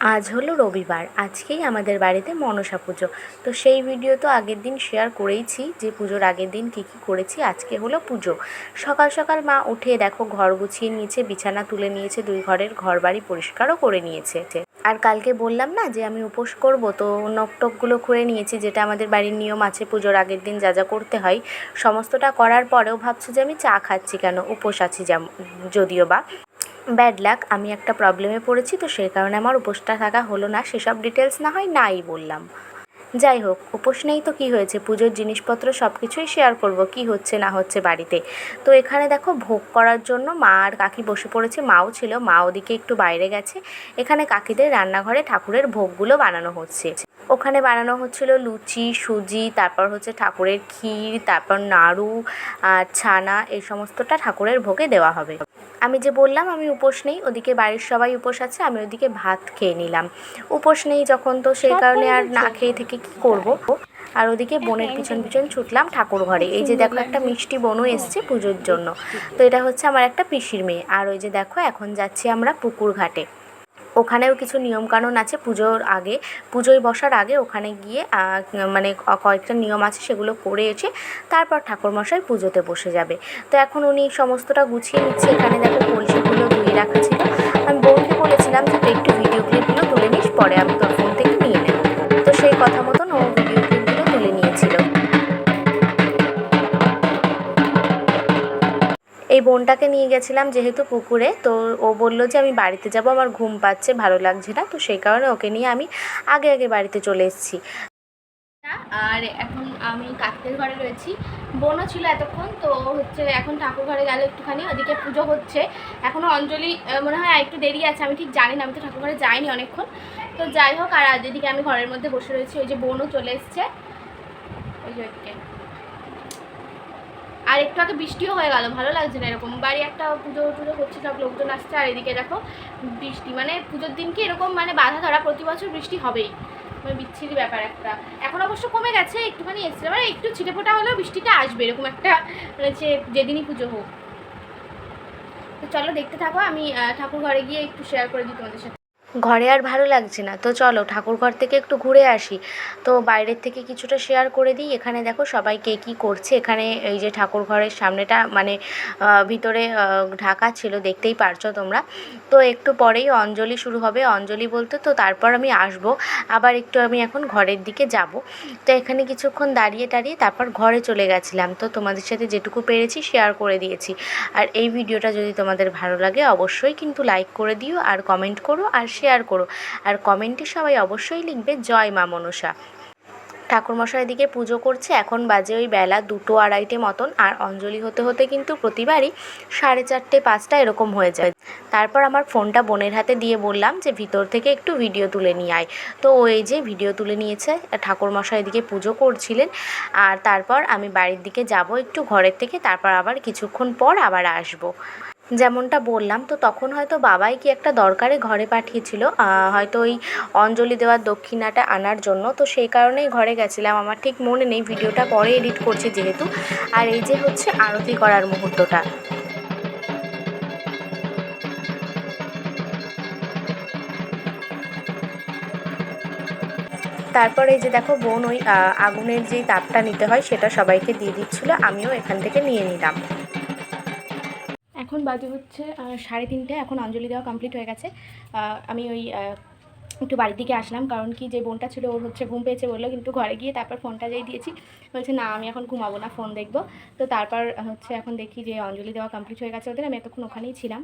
আজ হলো রবিবার, আজকেই আমাদের বাড়িতে মনসা পুজো। তো সেই ভিডিও তো আগের দিন শেয়ার করেইছি যে পুজোর আগের দিন কী কী করেছি, আজকে হলো পুজো। সকাল সকাল মা উঠে দেখো ঘর গুছিয়ে নিয়েছে, বিছানা তুলে নিয়েছে, দুই ঘরের ঘর বাড়ি পরিষ্কারও করে নিয়েছে। আর কালকে বললাম না যে আমি উপোস করব, তো নকটকগুলো খুঁড়ে নিয়েছি, যেটা আমাদের বাড়ির নিয়ম আছে পুজোর আগের দিন যা যা করতে হয়। সমস্তটা করার পরেও ভাবছি যে আমি চা খাচ্ছি কেন, উপোস আছি যেমন, যদিও বা। ব্যাড লাক আমি একটা প্রবলেমে পড়েছি, তো সেই কারণে আমার উপোসটা থাকা হলো না। সেসব ডিটেলস না হয় নাই বললাম। যাই হোক, উপোস নেই তো কী হয়েছে? পুজোর জিনিসপত্র সব কিছুই শেয়ার করব, কি হচ্ছে না হচ্ছে বাড়িতে। তো এখানে দেখো, ভোগ করার জন্য মা আর কাকি বসে পড়েছে, মাও ছিল, মা ওদিকে একটু বাইরে গেছে। এখানে কাকিদের রান্নাঘরে ঠাকুরের ভোগগুলো বানানো হচ্ছে। ওখানে বানানো হচ্ছিল লুচি সুজি তারপর হচ্ছে ঠাকুরের ক্ষীর তারপর নাড়ু আর ছানা এই সমস্তটা ঠাকুরের ভোগে দেওয়া হবে। আমি যে বললাম আমি উপোস নেই ওদিকে বাড়ির সবাই উপোস আছে আমি ওদিকে ভাত খেয়ে নিলাম। উপোস নেই যখন তো সেই কারণে আর না খেয়ে থেকে কি করব? আর ওদিকে বোনের পিছন পিছন ছুটলাম ঠাকুর ঘরে। এই যে দেখো একটা মিষ্টি বোনও এসছে পুজোর জন্য। তো এটা হচ্ছে আমার একটা পিসির মেয়ে। আর ওই যে দেখো এখন যাচ্ছি আমরা পুকুর ঘাটে। ওখানেও কিছু নিয়মকানুন আছে পুজোর আগে। পুজোয় বসার আগে ওখানে গিয়ে মানে কয়েকটা নিয়ম আছে সেগুলো করে এসে তারপর ঠাকুরমশাই পুজোতে বসে যাবে। তো এখন উনি সমস্তটা গুছিয়ে নিচ্ছে। এখানে দেখো কলসিগুলো এই বোনটাকে নিয়ে গেছিলাম যেহেতু পুকুরে, তো ও বলল যে আমি বাড়িতে যাব, আমার ঘুম পাচ্ছে, ভালো লাগছে না, তো সেই কারণে ওকে নিয়ে আমি আগে আগে বাড়িতে চলে এসেছি। আর এখন আমি কাকদের ঘরে রয়েছি। বোনও ছিল এতক্ষণ, তো হচ্ছে এখন ঠাকুর ঘরে গেল একটুখানি, ওদিকে পুজো হচ্ছে। এখনও অঞ্জলি মনে হয় একটু দেরি আছে, আমি ঠিক জানি না, আমি তো ঠাকুর ঘরে যাইনি অনেকক্ষণ। তো যাই হোক, আর এদিকে আমি ঘরের মধ্যে বসে রয়েছি, ওই যে বোনও চলে এসছে। ওই যে আর একটু আগে বৃষ্টিও হয়ে গেল, ভালো লাগছে না এরকম। বাড়ি একটা পুজো টুজো হচ্ছে, সব লোকজন আসছে, আর এদিকে দেখো বৃষ্টি মানে পুজোর দিনকে এরকম মানে বাধা ধরা, প্রতি বছর বৃষ্টি হবেই। মানে বিচ্ছিরি ব্যাপার একটা। এখন অবশ্য কমে গেছে, একটুখানি এসছে মানে একটু ছিটে ফোটা হলেও বৃষ্টিটা আসবে, এরকম একটা মানে হচ্ছে যেদিনই পুজো হোক। তো চলো দেখতে থাকো, আমি ঠাকুর ঘরে গিয়ে একটু শেয়ার করে দিই তোমাদের সাথে। ঘরে আর ভালো লাগছে না। তো চলো ঠাকুর ঘর থেকে একটু ঘুরে আসি। তো বাইরের থেকে কিছুটা শেয়ার করে দিই। এখানে দেখো সবাই কে কী করছে। এখানে এই যে ঠাকুর ঘরের সামনেটা মানে ভিতরে ঢাকা ছিল, দেখতেই পারছ তোমরা। তো একটু পরেই অঞ্জলি শুরু হবে। অঞ্জলি বলতে তো তারপর আমি আসব। আবার একটু আমি এখন ঘরের দিকে যাব। তো এখানে কিছুক্ষণ দাঁড়িয়ে টাড়িয়ে তারপর ঘরে চলে গেছিলাম। তো তোমাদের সাথে যেটুকু পেরেছি শেয়ার করে দিয়েছি। আর এই ভিডিওটা যদি তোমাদের ভালো লাগে অবশ্যই কিন্তু লাইক করে দিও, আর কমেন্ট করো, আর শেয়ার করো। আর কমেন্টে সবাই অবশ্যই লিখবে, জয় মা মনসা। ঠাকুরমশাই এদিকে পুজো করছে, এখন বাজে ওই বেলা দুটো আড়াইটে মতন, আর অঞ্জলি হতে হতে কিন্তু প্রতিবারই সাড়ে চারটে, পাঁচটা এরকম হয়ে যায়। তারপর আমার ফোনটা বোনের হাতে দিয়ে বললাম যে, ভিতর থেকে একটু ভিডিও তুলে নিয়ে আয়। তো ও এই যে ভিডিও তুলে নিয়েছে, ঠাকুরমশাই এদিকে পুজো করছিলেন। আর তারপর আমি বাড়ির দিকে যাব একটু ঘরের থেকে, তারপর আবার কিছুক্ষণ পর আবার আসব। যেমনটা বললাম, তো তখন হয়তো বাবাই কি একটা দরকারে ঘরে পাঠিয়েছিল হয়তো ওই অঞ্জলি দেওয়ার দক্ষিণাটা আনার জন্য, তো সেই কারণেই ঘরে গেছিলাম। আমার ঠিক মনে নেই, ভিডিওটা পরে এডিট করছি যেহেতু। আর এই যে হচ্ছে আরতি করার মুহূর্তটা। তারপর এই যে দেখো বোন ওই আগুনের যে তাপটা নিতে হয়, সেটা সবাইকে দিয়ে দিচ্ছিল, আমিও এখান থেকে নিয়ে নিলাম। এখন বাজে হচ্ছে সাড়ে তিনটে, এখন অঞ্জলি দেওয়া কমপ্লিট হয়ে গেছে। আমি ওই একটু বাড়ির দিকে আসলাম, কারণ কি যে বোনটা ছিল, ওর হচ্ছে ঘুম পেয়েছে বলল, কিন্তু ঘরে গিয়ে তারপর ফোনটা যেই দিয়েছি, বলছে, না, আমি এখন ঘুমাবো না ফোন দেখব। তো তারপর হচ্ছে এখন দেখি যে অঞ্জলি দেওয়া কমপ্লিট হয়ে গেছে ওদের, আমি এতক্ষণ ওখানেই ছিলাম।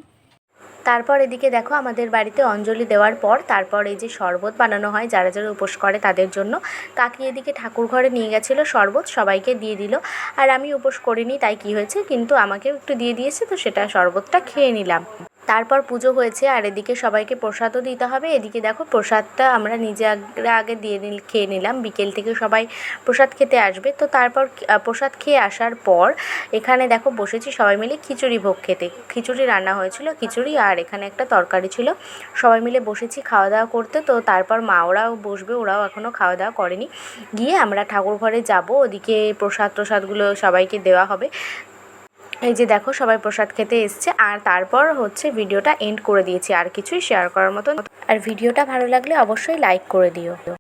তারপর এদিকে দেখো আমাদের বাড়িতে অঞ্জলি দেওয়ার পর তারপর এই যে শরবত বানানো হয়, যারা যারা উপোস করে তাদের জন্য। কাকি এদিকে ঠাকুর ঘরে নিয়ে গেছিল শরবত, সবাইকে দিয়ে দিল। আর আমি উপোস করিনি, তাই কি হয়েছে? কিন্তু আমাকেও একটু দিয়ে দিয়েছে, তো সেটা শরবতটা খেয়ে নিলাম। তারপর পুজো হয়েছে আর এদিকে সবাইকে প্রসাদও দিতে হবে। এদিকে দেখো প্রসাদটা আমরা নিজে আগে আগে দিয়ে নিল, খেয়ে নিলাম। বিকেল থেকে সবাই প্রসাদ খেতে আসবে। তো তারপর প্রসাদ খেয়ে আসার পর এখানে দেখো বসেছি সবাই মিলে খিচুড়ি ভোগ খেতে। খিচুড়ি রান্না হয়েছিল, খিচুড়ি আর এখানে একটা তরকারি ছিল। সবাই মিলে বসেছি খাওয়া দাওয়া করতে। তো তারপর মা ওরাও বসবে, ওরাও এখনও খাওয়া দাওয়া করেনি। গিয়ে আমরা ঠাকুর ঘরে যাব। ওদিকে প্রসাদ প্রসাদগুলো সবাইকে দেওয়া হবে। এই যে দেখো, সবাই প্রসাদ খেতে এসছে, আর তারপর হচ্ছে ভিডিওটা এন্ড করে দিয়েছি, আর কিছুই শেয়ার করার মতো আর ভিডিওটা ভালো লাগলে অবশ্যই লাইক করে দিও।